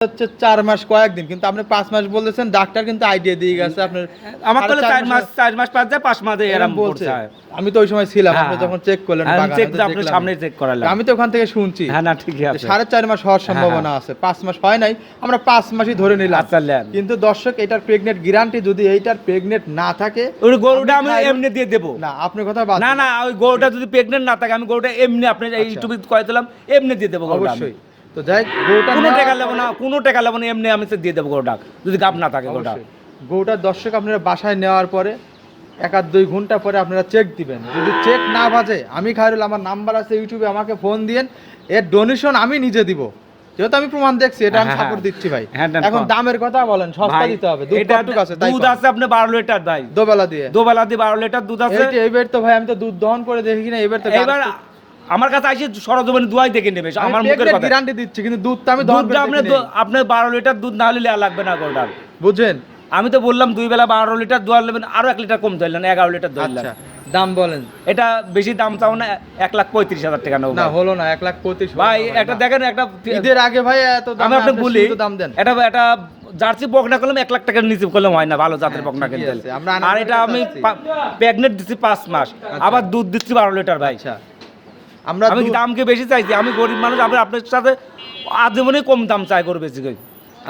হচ্ছে চার মাস কয়েকদিন কিন্তু আপনি পাঁচ মাস বলেছেন ডাক্তার কিন্তু আইডিয়া দিয়ে গেছে আপনার আমার তো সাড়ে চার মাস চার মাস পাঁচ যায় পাঁচ মাসে এরম বলছে। আমি তো ওই সময় ছিলাম হ্যাঁ, আপনি হ্যাঁ। যখন চেক করলেন চেক আপনার সামনে চেক করালাম আমি তো ওখান থেকে শুনছি। হ্যাঁ না ঠিকই আছে। সাড়ে চার মাস হওয়ার সম্ভাবনা আছে পাঁচ মাস হয় নাই আমরা পাঁচ মাসই ধরে নিলাম। আচ্ছা। কিন্তু দর্শক এটার প্রেগনেন্ট গ্যারান্টি যদি এইটার প্রেগনেন্ট না থাকে ওই গরুটা আমি এমনি দিয়ে দেবো। না আপনার কথা না না ওই গরুটা যদি প্রেগনেন্ট না থাকে আমি গরুটা এমনি আপনি আচ্ছা। ইউটিউবে কয়ে দিলাম এমনি দিয়ে দেবো অবশ্যই। তো যাই গরুটা কোনো টাকা নেব না কোনো টাকা নেব না এমনি আমি তো দিয়ে দেবো গরুটা যদি না থাকে গরুটা। দর্শক আপনারা বাসায় নেওয়ার পরে এক দুই ঘণ্টা পরে আপনারা চেক দিবেন। যদি চেক না বাজে আমি খায়রুল আমার নাম্বার আছে ইউটিউবে আমাকে ফোন দিয়েন এর ডোনেশন আমি নিজে দিব। যেহেতু আমি প্রমাণ দেখছি এটা আমি হ্যাঁ, সাপোর্ট হ্যাঁ। দিচ্ছি ভাই। হ্যাঁ, এখন দামের কথা বলেন সস্তা দিতে হবে দুধ কতটুক আছে? তাই দুধ আছে আপনি বারো লিটার ভাই। দোবেলা দিয়ে। দোবেলা দিয়ে বারো লিটার দুধ আছে। এইবার তো ভাই আমি তো দুধ দহন করে দেখি না এবার তো এবার আমার কাছে আসি সরজমিন দুয়াই দেখে নেবে আমার মুখের কথা। গ্যারান্টি দিচ্ছি কিন্তু দুধ আমি দুধটা করে আপনার বারো লিটার দুধ না হলে লাগবে না গরুটার বুঝছেন? আমি তো বললাম দুই বেলা বারো লিটার দোয়ার নেবেন আরও এক লিটার কম ধরলেন এগারো লিটার ধরলেন। আচ্ছা দাম বলেন। এটা বেশি দাম চাও না এক লাখ পঁয়ত্রিশ হাজার টাকা নেব না হলো না এক লাখ পঁচিশ ভাই একটা দেখেন একটা ঈদের আগে ভাই এত দাম আমি আপনাকে আপনি বলি দাম দেন। এটা এটা জার্সি বকনা করলাম এক লাখ টাকার নিচে করলাম হয় না ভালো জাতের বকনা কিনতে। আর এটা আমি। প্রেগনেন্ট দিচ্ছি পাঁচ মাস আবার দুধ দিচ্ছি বারো লিটার ভাই। আচ্ছা। আমরা আমি দামকে বেশি চাইছি? আমি গরিব মানুষ আমি আপনার সাথে আজীবনে কম দাম চাই করে বেশি করে।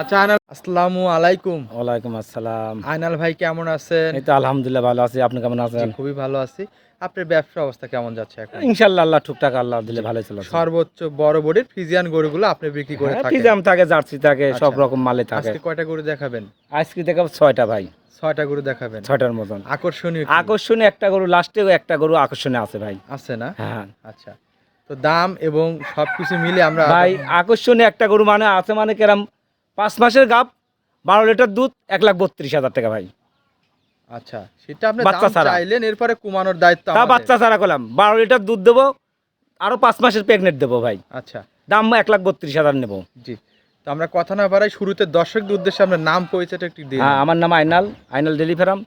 আচ্ছা আয়নাল আসসালামু আলাইকুম। ওয়ালাইকুম আসসালাম। আয়নাল ভাই কেমন আছেন? এই তো আলহামদুলিল্লাহ ভালো আছি। আপনি কেমন আছেন? খুবই ভালো আছি। আপনার ব্যবসা অবস্থা কেমন যাচ্ছে এখন? ইনশাল্লাহ আল্লাহ টুকটাক আল্লাহ দিলে ভালো চলে সর্বোচ্চ বড় বডির ফিজিয়ান গরুগুলো আপনি বিক্রি করে থাকেন। পিজাম থাকে জার্সি থাকে সব আচ্ছা। রকম মালে থাকে। আজকে কয়টা গরু দেখাবেন? আজকে দেখাবো ছয়টা ভাই। ছয়টা গরু দেখাবেন। ছয়টার মতন। আকর্ষণীয় আকর্ষণীয় একটা গরু লাস্টেও একটা গরু আকর্ষণীয় আছে ভাই। আছে না? হ্যাঁ। আচ্ছা। তো দাম এবং সবকিছু মিলে আমরা ভাই আকর্ষণীয় একটা গরু মানে আছে মানে কেরাম পাঁচ মাসের গাপ বারো লিটার দুধ এক লাখ বত্রিশ হাজার টাকা ভাই। আচ্ছা সেটা আপনি বাচ্চা ছাড়া। চাইলেন এরপরে কমানোর দায়িত্ব তা বাচ্চা ছাড়া করলাম। বারো লিটার দুধ দেবো আরও পাঁচ মাসের প্রেগনেন্ট দেবো ভাই। আচ্ছা। দাম এক লাখ বত্রিশ হাজার নেব। জি। তো আমরা কথা না বাড়াই শুরুতে দর্শকদের উদ্দেশ্যে আমরা নাম পরিচয়টা একটু দিই হ্যাঁ আমার নাম আইনাল আইনাল ডেলিফারাম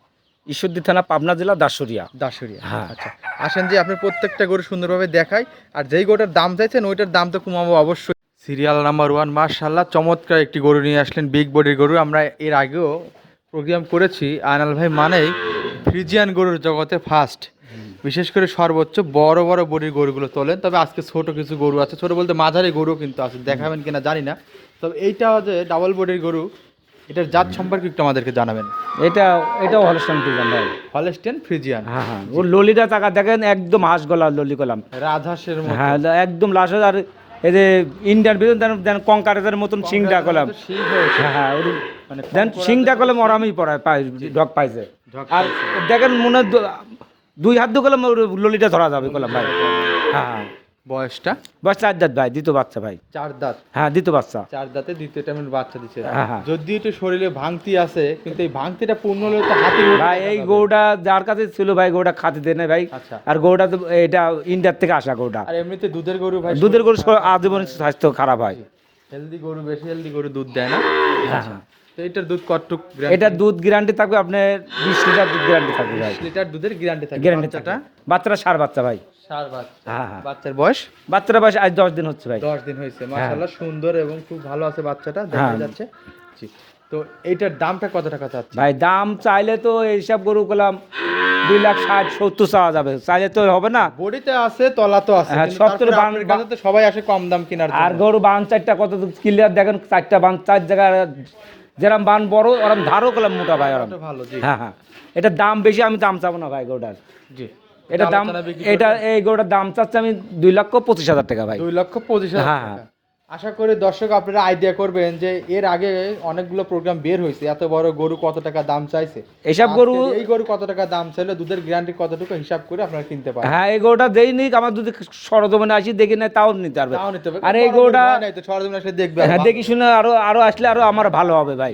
ঈশ্বরদী থানা পাবনা জেলা দাসুরিয়া। দাসুরিয়া। হ্যাঁ। আচ্ছা আসেন যে আপনি প্রত্যেকটা গরু সুন্দরভাবে দেখাই আর যেই গরুটার দাম চাইছেন ওইটার দাম তো কমাবো অবশ্যই। সিরিয়াল নাম্বার ওয়ান মার্শাল্লাহ চমৎকার একটি গরু নিয়ে আসলেন বিগ বডির গরু। আমরা এর আগেও প্রোগ্রাম করেছি আয়নাল ভাই মানেই ফ্রিজিয়ান গরুর জগতে ফার্স্ট বিশেষ করে সর্বোচ্চ বড় বড় বডির গরুগুলো তোলেন তবে আজকে ছোট কিছু গরু আছে ছোট বলতে মাঝারি গরু কিন্তু আছে দেখাবেন কিনা জানি না। তবে এইটা যে ডাবল বডির গরু এটার জাত সম্পর্কে একটু আমাদেরকে জানাবেন। এটা এটাও হলস্টান পিজন ভাই। হলেস্টেন ফ্রিজিয়ান হ্যাঁ হ্যাঁ। ও ললিটা টাকা দেখেন একদম হাঁস গলা ললি রাজহাঁসের মতো। হ্যাঁ একদম লাশ আর এই যে ইন্ডিয়ান বিজন দেন কঙ্কারের মতন সিংটা হয়েছে। হ্যাঁ হ্যাঁ ওর দেন সিংটা করলে মরামি পড়ায় পাই ঢক পাইছে। আর দেখেন মনে দুই হাত দিয়ে করলাম ললিটা ধরা যাবে করলাম ভাই। হ্যাঁ হ্যাঁ। বয়সটা? বস চার দাঁত ভাই দ্বিতীয় বাচ্চা ভাই। চার দাঁত। হ্যাঁ দ্বিতীয় বাচ্চা। চার দাঁতে দ্বিতীয় টাইমের বাচ্চা দিচ্ছে হ্যাঁ, হ্যাঁ। যদি একটু শরীরে ভাঙতি আছে কিন্তু এই ভাঙতিটা পূর্ণ হলে তো মতো ভাই এই। গরুটা যার কাছে ছিল ভাই গরুটা খাতে দেয় না ভাই। আচ্ছা। আর গরুটা তো এটা ইন্ডিয়ার থেকে আসা গরুটা আর এমনিতে দুধের গরু ভাই দুধের গরু আজীবন স্বাস্থ্য খারাপ হয়। হেলদি গরু বেশি হেলদি গরু দুধ দেয় না। এটার দুধ কতটুক এটা দুধ গ্যারান্টি থাকবে আপনার বিশ লিটার দুধ গ্যারান্টি থাকবে ভাই। লিটার দুধের গ্যারান্টি থাকে গ্যারান্টি থাকবে। বাচ্চাটা সার বাচ্চা ভাই। সার বাচ্চা। হ্যাঁ হ্যাঁ। বাচ্চার বয়স? বয়স আজ দশ দিন হচ্ছে ভাই। দশ দিন হয়েছে মাশাআল্লাহ সুন্দর এবং খুব ভালো আছে বাচ্চাটা দেখা হ্যাঁ। যাচ্ছে। জি তো এইটার দামটা কত টাকা চাচ্ছে ভাই দাম চাইলে তো এইসব গরু করলাম দুই লাখ ষাট সত্তর চাওয়া যাবে। চাইলে তো হবে না। বডিতে আছে তলা তো আছে হ্যাঁ, তো সবাই আসে কম দাম কেনার আর গরু বান চারটা কত ক্লিয়ার দেখেন চারটা বান চার জায়গায় যেরকম বান বড় ওরম ধারও করলাম মোটা ভাই ওরম। ভালো হ্যাঁ হ্যাঁ। এটা দাম বেশি আমি দাম চাবো না ভাই গোটার জি। এটা দাম এটা এই গোটার দাম চাচ্ছে আমি দুই লক্ষ পঁচিশ হাজার টাকা ভাই। দুই লক্ষ পঁচিশ হাজার হ্যাঁ। হ্যাঁ। আশা করি দর্শক আপনারা আইডিয়া করবেন যে এর আগে অনেকগুলো প্রোগ্রাম বের হয়েছে। এত বড় গরু কত টাকা দাম চাইছে? এইসব গরু এই গরু কত টাকা দাম চাইলে দুধের গ্যারান্টি কতটুকু হিসাব করে আপনারা কিনতে পারেন। হ্যাঁ এই গরুটা দেই নিক আমার যদি সরজমিনে আসি দেখি না তাও নিতে পারবে। তাও নিতে পারবে আর এই গরুটা নাই তো সরজমিনে আসলে দেখবে হ্যাঁ দেখি শুনে আরও আরও আসলে আরও আমার ভালো হবে ভাই।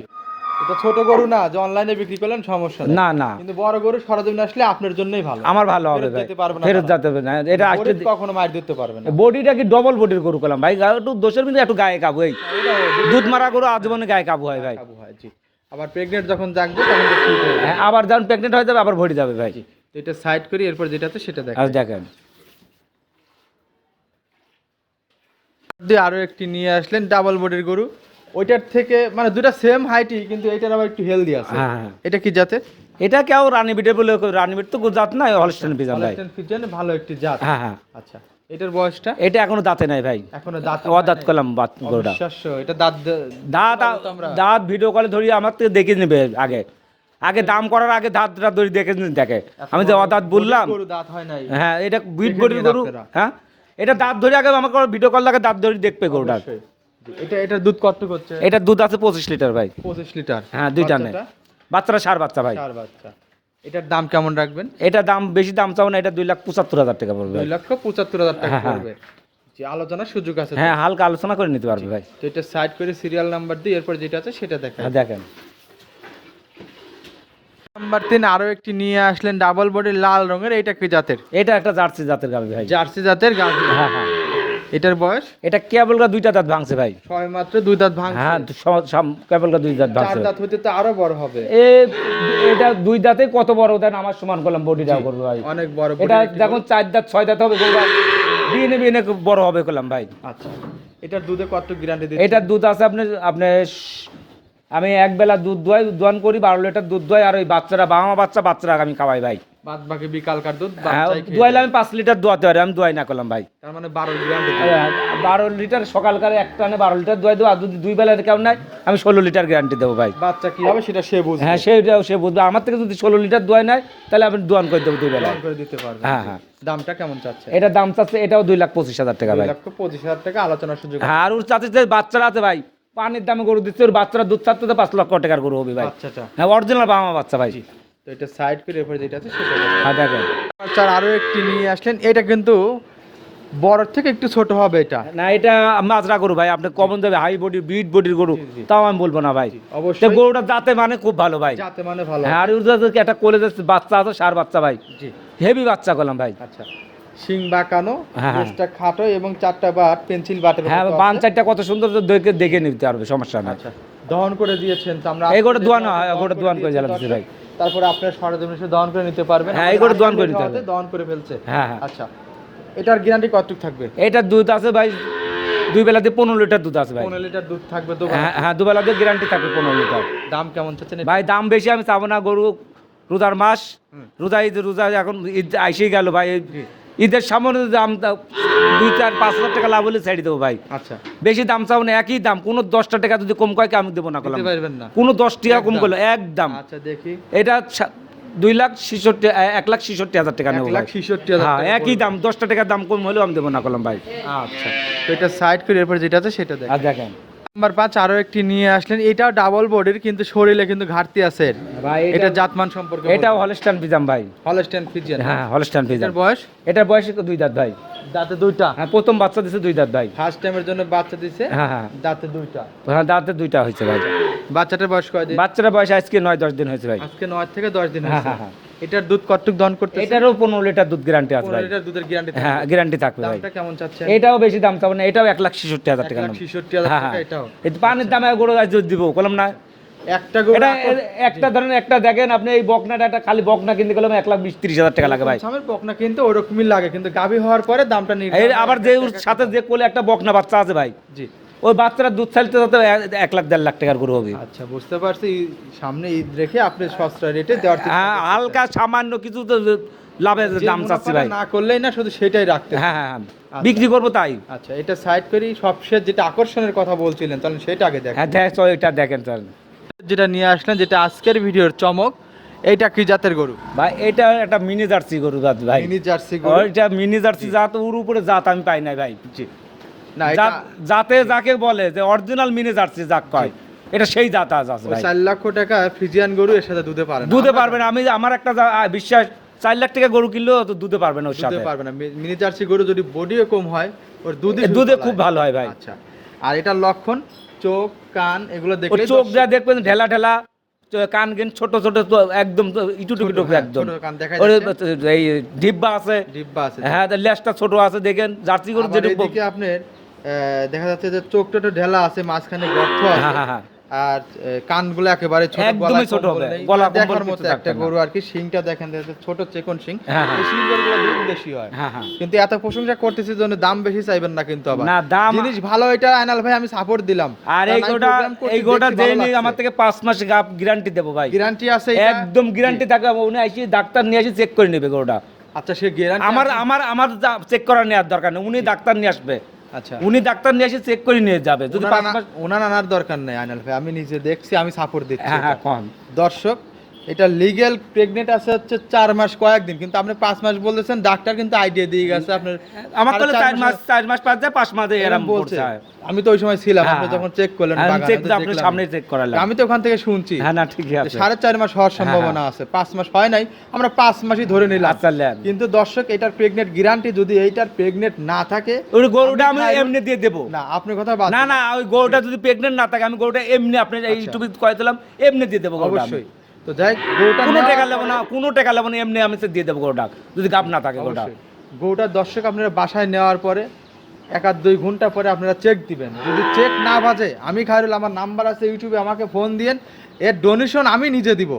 এটা ছোট গরু না যে অনলাইনে বিক্রি করলেন সমস্যা না না। কিন্তু বড় গরু আসলে আপনার জন্যই ভালো। আমার ভালো হবে ভাই। পারবে ফেরত যেতে হবে না। এটা আসলে কখনো মার দিতে পারবে না। বডিটা কি ডবল বডির গরু করলাম ভাই একটু দোষের কিন্তু একটু গায়ে কাবু এই। দুধ মারা গরু আজীবনে গায়ে কাবু হয় ভাই। কাবু হয় জি। আবার প্রেগনেন্ট যখন জাগবে তখন ঠিক হয়ে হ্যাঁ, আবার যখন প্রেগনেন্ট হয়ে যাবে আবার ভরে যাবে ভাই। তো এটা সাইড করি এরপর যেটা আছে সেটা দেখ আর দেখেন। আরও একটি নিয়ে আসলেন ডাবল বডির গরু। ওইটার থেকে মানে দুটা সেম হাইটই কিন্তু এটার আবার একটু হেলদি আছে। হ্যাঁ হ্যাঁ। এটা কি জাতের এটা কেউ রানী বিটে বলে রানী বিট তো জাত নাই হলস্টেন পিজান ভাই। হলস্টেইন ফ্রিজিয়ান ভালো একটি জাত। হ্যাঁ হ্যাঁ। আচ্ছা এটার বয়সটা? এটা এখনও দাঁতে নাই ভাই। এখনও দাঁত অদাঁত করলাম বাত গরুটা। এটা দাঁত দাঁত দাঁত ভিডিও কলে ধরি আমার থেকে দেখে নেবে আগে। আগে দাম করার আগে দাঁতটা ধরি দেখে দেখে। আমি যে অদাঁত বললাম। দাঁত হয় নাই। হ্যাঁ এটা বিট বডির গরু। হ্যাঁ? এটা দাঁত ধরে আগে আমাকে ভিডিও কল লাগে দাঁত ধরে দেখবে গরুটা অবশ্যই। এটা দুধ কত করছে? এটা দুধ আছে পঁচিশ লিটার ভাই। পঁচিশ লিটার। হ্যাঁ দুইটা নেই। বাচ্চারা সার বাচ্চা ভাই। চার বাচ্চা। এটার দাম কেমন রাখবেন? এটা দাম বেশি দাম চাও না এটা দুই লাখ পঁচাত্তর হাজার টাকা পড়বে দুই লক্ষ পঁচাত্তর হাজার টাকা হ্যাঁ, হ্যাঁ। পড়বে। আলোচনার সুযোগ আছে হ্যাঁ হালকা আলোচনা করে নিতে পারবে ভাই। তো এটা সাইড করে সিরিয়াল নাম্বার দিই এরপর যেটা আছে সেটা হ্যাঁ দেখেন। নাম্বার তিন আরও একটি নিয়ে আসলেন ডাবল বডি লাল রঙের এটা কি জাতের? এটা একটা জার্সি জাতের গাভি ভাই। জার্সি জাতের গাভী। হ্যাঁ হ্যাঁ। এটার বয়স? এটা কেবল গা দুইটা দাঁত ভাঙছে ভাই। ছয় মাত্র দুই দাঁত ভাঙ হ্যাঁ কেবল গা দুই দাঁত ভাঙছে। দাঁত হইতে তো আরও বড় হবে। এ এটা দুই দাঁতে কত বড়? দেন আমার সমান করলাম বডিটাও করবে ভাই। অনেক বড় এটা দেখুন চার দাঁত ছয় দাঁত হবে গরুটা বিনে বিনে বড় হবে করলাম ভাই। আচ্ছা এটার দুধে কত গ্যারান্টি দিচ্ছে এটার দুধ আছে আপনি আপনি আমি এক বেলা দুধ দোয়াই দোয়ান করি বারো লিটার দুধ দোয়াই আর ওই বাচ্চারা বাবা বাচ্চা বাচ্চারা আমি খাওয়াই ভাই। বাদ বাকি বিকালকার দুধ হ্যাঁ দোয়াইলে। আমি পাঁচ লিটার দোয়াতে পারি আমি দোয়াই না করলাম ভাই। তার মানে বারো লিটার সকালকারে এক টানে বারো লিটার দোয়াই দেবো আর যদি দুই কেমন নাই আমি ষোলো লিটার গ্যারান্টি দেবো ভাই। বাচ্চা কি হবে সেটা সে বুঝবে। হ্যাঁ সেইটাও সে বুঝবে। আমার থেকে যদি ষোলো লিটার দোয়াই নেয় তাহলে আমি দোয়ান করে দেবো দুই বেলা করে দিতে পারবে। হ্যাঁ হ্যাঁ। দামটা কেমন চাচ্ছে? এটার দাম চাচ্ছে এটাও দুই লাখ পঁচিশ হাজার টাকা ভাই। লক্ষ পঁচিশ হাজার টাকা আলোচনার সুযোগ। হ্যাঁ আর ওর চাচ্ছে বাচ্চারা আছে ভাই পানির দামে গরু দিচ্ছে ওর বাচ্চারা দুধ ছাড়তে তো পাঁচ লক্ষ টাকার গরু হবে ভাই। আচ্ছাটা হ্যাঁ অরিজিনাল বাবা বাচ্চা ভাই। তো এটা সাইড করে এরপরে যেটা আছে সেটা। হ্যাঁ আচ্ছা আরও একটি নিয়ে আসলেন। এটা কিন্তু বড় থেকে একটু ছোট হবে এটা। না এটা মাজরা গরু ভাই আপনি কমন দেবে হাই বডি বিট বডির গরু। তাও আমি বলব না ভাই। অবশ্যই। গরুটা যাতে মানে খুব ভালো ভাই। যাতে মানে ভালো। হ্যাঁ আর একটা কলেজের বাচ্চা আছে সার বাচ্চা ভাই। হেভি বাচ্চা করলাম ভাই। আচ্ছা শিং বাঁকানো হ্যাঁ, হ্যাঁ। খাটো এবং চারটা বাট পেন্সিল বাটের হ্যাঁ বান চারটা কত সুন্দর দেখে দেখে নিতে পারবে সমস্যা নাই। আচ্ছা দহন করে দিয়েছেন তো আমরা এই গোটা দোয়ানো, হ্যাঁ, গোটা দোয়ান করে জ্বালাচ্ছি ভাই। তারপরে আপনার সারা এসে দহন করে নিতে পারবেন। হ্যাঁ, এই করে দহন করে নিতে হবে। দহন করে ফেলছে। হ্যাঁ হ্যাঁ। আচ্ছা এটার গ্যারান্টি কতটুক থাকবে? এটার দুধ আছে ভাই দুই বেলাতে পনেরো লিটার দুধ আছে ভাই। পনেরো লিটার দুধ থাকবে তো হ্যাঁ হ্যাঁ দুবেলাতে গ্যারান্টি থাকবে পনেরো লিটার। দাম কেমন চাচ্ছেন ভাই দাম বেশি আমি চাবো না গরু রোজার মাস রোজা ঈদ রোজা এখন ঈদ আইসেই গেল ভাই। ঈদের সামনে দাম দুই চার পাঁচ হাজার টাকা লাভ হলে ছেড়ে দেবো ভাই। আচ্ছা। বেশি দাম চাবো না একই দাম। কোনো দশটা টাকা যদি কম কয় আমি দেবো না করলাম না। কোনো দশ টাকা কম। করল একদম আচ্ছা দেখি। এটা দুই লাখ ছিষট্টি এক লাখ ছিষট্টি হাজার টাকা নেব লাখ ছিষট্টি হ্যাঁ একই দাম দশটা টাকার দাম কম হলেও আমি দেবো না করলাম ভাই। আচ্ছা। তো এটা সাইড করে এরপর যেটা আছে সেটা দেখ দেখেন। নাম্বার পাঁচ আরও একটি নিয়ে আসলেন। এটাও ডাবল বডির কিন্তু শরীরে কিন্তু ঘাটতি আছে। ভাই এটা জাতমান সম্পর্কে এটাও হলস্টান পিজাম ভাই। হলস্টেন ফিজিয়ান হ্যাঁ। হলস্টান পিজাম বয়স? এটার বয়স দুই দাঁত ভাই। দাঁতে দুইটা? হ্যাঁ প্রথম বাচ্চা দিছে দুই দাঁত ভাই। ফার্স্ট টাইমের জন্য বাচ্চা দিছে? হ্যাঁ হ্যাঁ। দাঁতে দুইটা? হ্যাঁ দাঁতে দুইটা হয়েছে ভাই। বাচ্চাটার বয়স কয়দিন বাচ্চারা বয়স আজকে নয় দশ দিন হয়েছে ভাই। আজকে নয় থেকে দশ দিন হ্যাঁ, হয়েছে। হ্যাঁ, হ্যাঁ। এটার দুধ কতটুক দহন করতে এটারও পনেরো লিটার দুধ গ্যারান্টি আছে ভাই। লিটার দুধের গ্যারান্টি হ্যাঁ গ্যারান্টি থাকবে ভাই। দামটা কেমন চাচ্ছেন? এটাও বেশি দাম চাবো না এটাও এক লাখ ছেষট্টি হাজার টাকা। ছিষট্টি হাজার হ্যাঁ টাকা হ্যাঁ। এটাও। এই পানির দামে গরু আজ দুধ দিব বললাম না? একটা গরু এটা একটা ধরেন একটা দেখেন আপনি এই বকনাটা একটা খালি বকনা কিনতে গেলাম এক লাখ বিশ তিরিশ হাজার টাকা লাগে ভাই। সামের বকনা কিন্তু ওরকমই লাগে কিন্তু গাভী হওয়ার পরে দামটা নির্ধারণ আবার যে সাথে যে কোলে একটা বকনা বাচ্চা আছে ভাই। জি। ওই বাচ্চারা দুধ ছাড়তে যাতে এক লাখ দেড় লাখ টাকার গরু হবে। আচ্ছা বুঝতে পারছি। সামনে ঈদ রেখে আপনি সস্তা রেটে দেওয়ার হ্যাঁ হালকা সামান্য কিছু তো লাভের দাম চাচ্ছি ভাই। না করলেই না শুধু সেটাই রাখতে হ্যাঁ হ্যাঁ হ্যাঁ বিক্রি করব তাই। আচ্ছা এটা সাইড করি। সবশেষ যেটা আকর্ষণের কথা বলছিলেন তাহলে সেটা আগে দেখ হ্যাঁ দেখ এটা দেখেন চল যেটা নিয়ে আসলেন যেটা আজকের ভিডিওর চমক এইটা কি জাতের গরু? ভাই এটা একটা মিনি জার্সি গরু জাত ভাই। মিনি জার্সি গরু। ওইটা মিনি জার্সি জাত ওর উপরে জাত আমি পাই নাই ভাই। এটা জাতে যাকে বলে যে অরিজিনাল মিনি জার্সি যাক কয় এটা সেই জাত আজ আছে চার লক্ষ টাকা ফিজিয়ান গরু এর সাথে দুধে পারে না। দুধে পারবে না। আমি আমার একটা বিশ্বাস চার লাখ টাকা গরু কিনলেও তো দুধে পারবে না ওর দুধে সাথে। পারবে না। মিনি জার্সি গরু যদি বডিও কম হয় ওর দুধে দুধে খুব ভালো হয় ভাই। আচ্ছা। আর এটার লক্ষণ চোখ কান এগুলো দেখলে চোখ যা দেখবেন ঢেলা ঢেলা কান গেন ছোট ছোট একদম তো ইটুটুকু টুকু হ্যাঁ, একদম। এই ডিব্বা আছে। ডিব্বা আছে। হ্যাঁ লেজটা ছোট আছে দেখেন। জার্সি গরু যেটা আপনার দেখা যাচ্ছে যে চোখটা একটু ঢেলা আছে মাঝখানে গর্ত হ্যাঁ আছে। হ্যাঁ হ্যাঁ আর এ, কানগুলো একেবারে ছোট একদমই ছোট হবে। গলা দেখার মতো একটা গরু আর কি শিংটা দেখেন ছোট চেকন শিং। হ্যাঁ, হ্যাঁ। এই গরুগুলো দুধ বেশি হয়। হ্যাঁ হ্যাঁ। কিন্তু এত প্রশংসা করতেছি জন্য দাম বেশি চাইবেন না কিন্তু আবার। না, দাম- জিনিস ভালো এটা আয়নাল ভাই আমি সাপোর্ট দিলাম। আর এই গোটা এই গোটা যে নিয়ে আমার থেকে পাঁচ মাস গাপ গ্যারান্টি দেবো ভাই। গ্যারান্টি আছে একদম গ্যারান্টি থাকবে উনি এসে ডাক্তার নিয়ে এসে চেক করে নেবে গোটা আচ্ছা সে গ্যারান্টি আমার আমার আমার চেক করার নেওয়ার দরকার নেই। উনি ডাক্তার নিয়ে আসবে। আচ্ছা। উনি ডাক্তার নিয়ে এসে চেক করে নিয়ে যাবে। যদি ওনার আনার দরকার নেই আইনাল ভাই। আমি নিজে দেখছি আমি সাপোর্ট দিচ্ছি হ্যাঁ হ্যাঁ। দর্শক এটা লিগেল প্রেগনেন্ট আছে হচ্ছে চার মাস কয়েকদিন কিন্তু আপনি পাঁচ মাস বলেছেন ডাক্তার কিন্তু আইডিয়া দিয়ে গেছে আপনার আমার কলে চার মাস চার মাস পাঁচ যায় পাঁচ মাসে এরম বলছে। আমি তো ওই সময় ছিলাম হ্যাঁ, আপনি হ্যাঁ। যখন চেক করলেন চেক তো আপনার সামনে চেক করালাম। আমি তো ওখান থেকে শুনছি হ্যাঁ না ঠিকই আছে। সাড়ে চার মাস হওয়ার সম্ভাবনা আছে পাঁচ মাস হয় নাই আমরা পাঁচ মাসই ধরে নিলাম। আচ্ছা নেন। কিন্তু দর্শক এটার প্রেগনেন্ট গ্যারান্টি যদি এইটার প্রেগনেন্ট না থাকে ওই গরুটা আমি এমনি দিয়ে দেবো। না আপনি কথা বাদ না না ওই গরুটা যদি প্রেগনেন্ট না থাকে আমি গরুটা এমনি আপনি এই। ইউটিউবে কয়ে দিলাম এমনি দিয়ে দেবো অবশ্যই। তো যাই গরুটা কোনো টাকা নেব না কোনো টাকা নেব না এমনি আমি তো দিয়ে দেবো গরুটা যদি গাপ না থাকে গরুটা। অবশ্যই। গরুটার দর্শক আপনারা বাসায় নেওয়ার পরে এক আধ দুই ঘণ্টা পরে আপনারা চেক দিবেন। যদি চেক না বাজে আমি খায়রুল আমার নাম্বার আছে ইউটিউবে আমাকে ফোন দিয়েন এর ডোনেশন আমি নিজে দিব।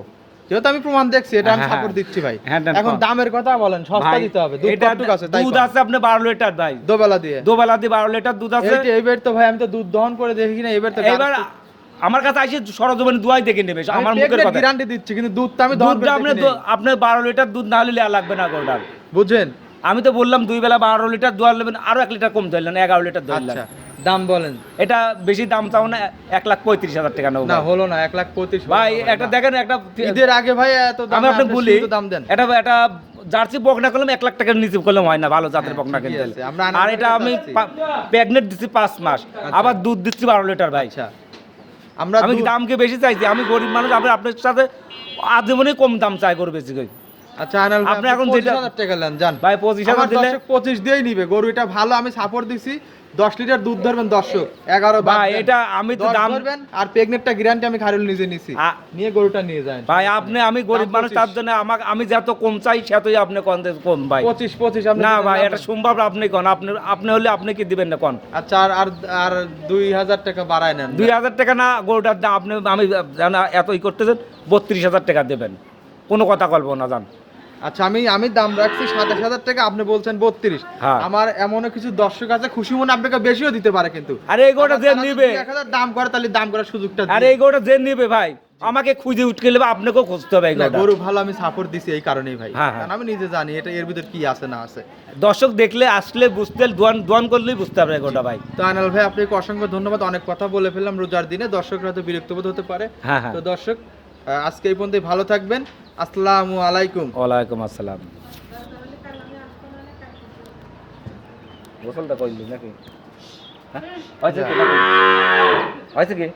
যেহেতু আমি প্রমাণ দেখছি এটা আমি হ্যাঁ, সাপোর্ট দিচ্ছি ভাই। হ্যাঁ, এখন দামের কথা বলেন সস্তা দিতে হবে। দুধ কতটুকু আছে? দুধ আছে আপনি বারো লিটার ভাই। দোবেলা দিয়ে। দোবেলা দিয়ে বারো লিটার দুধ আছে। এইবার তো ভাই আমি তো দুধ দহন করে দেখি না এবার তো এবার আমার কাছে আসে সরজমিন দুয়াই দেখে নেবে আমার মুখের কথা। গ্যারান্টি দিচ্ছি কিন্তু দুধ তো আমি দুধটা আপনি। আপনার বারো লিটার দুধ না হলে লাগবে না গরুটার বুঝছেন? আমি তো বললাম দুই বেলা বারো লিটার দোয়ার নেবেন আরও এক লিটার কম ধরলেন এগারো লিটার ধরলেন আচ্ছা দাম বলেন। এটা বেশি দাম চাও না এক লাখ পঁয়ত্রিশ হাজার টাকা না। হলো না এক লাখ পঁচিশ ভাই একটা দেখেন একটা ঈদের আগে ভাই এত দাম আমি আপনাকে বলি দাম দেন। এটা এটা জার্সি বকনা করলাম এক লাখ টাকার নিচে করলাম হয় না ভালো জাতের বকনা ঠিকই কিনতে। আমরা আর এটা আমি। প্রেগনেন্ট দিচ্ছি পাঁচ মাস আবার দুধ দিচ্ছি বারো লিটার ভাই। আচ্ছা। আমরা আমি দামকে বেশি চাইছি? আমি গরিব মানুষ আমি আপনার সাথে আজীবনে কম দাম চাই গরু বেশি করে। আচ্ছা আনাল আপনি এখন যেটা- টাকা নেন জান ভাই পঁচিশ হাজার দিলে পঁচিশ দিয়েই নিবে গরু এটা ভালো আমি সাপোর্ট দিছি। দশ লিটার দুধ ধরবেন দর্শক এগারো ভাই, এটা আমি তো দাম- ধরবেন আর প্রেগনেন্টটা গ্যারান্টি আমি খারুল নিজে নিছি। নিয়ে গরুটা নিয়ে যান। ভাই আপনি আমি গরিব মানুষ তার জন্য আমাকে আমি যত কম চাই সেতই আপনি দে- কম ভাই। পঁচিশ পঁচিশ আপনি না ভাই এটা সম্ভব আপনি কোন আপনি আপনি হলে আপনি কি দিবেন না কোন? আচ্ছা আর আর আর দুই হাজার টাকা বাড়ায় নেন। দুই হাজার টাকা না গরুটার দাম আপনি আমি জানা এতই করতেছেন বত্রিশ হাজার টাকা দেবেন। কোনো কথা বলব না জান। আচ্ছা আমি আমি দাম রাখছি সাতাশ হাজার টাকা আপনি বলছেন বত্রিশ। হ্যাঁ। আমার এমন কিছু দর্শক আছে খুশি মনে আপনাকে বেশিও দিতে পারে কিন্তু। আরে এই গরুটা যে নিবে। দাম করে তাহলে দাম করার সুযোগটা আরে এই গরুটা যে নিবে ভাই আমাকে খুঁজে উঠকে নেবে আপনাকেও খুঁজতে হবে গরু ভালো আমি সাপোর্ট দিছি এই কারণেই ভাই। হ্যাঁ, হ্যাঁ। কারণ আমি নিজে জানি এটা এর ভিতর কি আছে না আছে। দর্শক দেখলে আসলে বুঝতে দোয়ান দোয়ান করলেই বুঝতে পারবে এই গরুটা ভাই। তো আনাল ভাই আপনাকে অসংখ্য ধন্যবাদ অনেক কথা বলে ফেললাম রোজার দিনে দর্শকরা হয়তো বিরক্ত বোধ হতে পারে। তো দর্শক আজকে এই পর্যন্তই ভালো থাকবেন। আসসালামু আলাইকুম। ওয়ালাইকুম আসসালাম। গোসলটা করলি নাকি? হ্যাঁ? কি?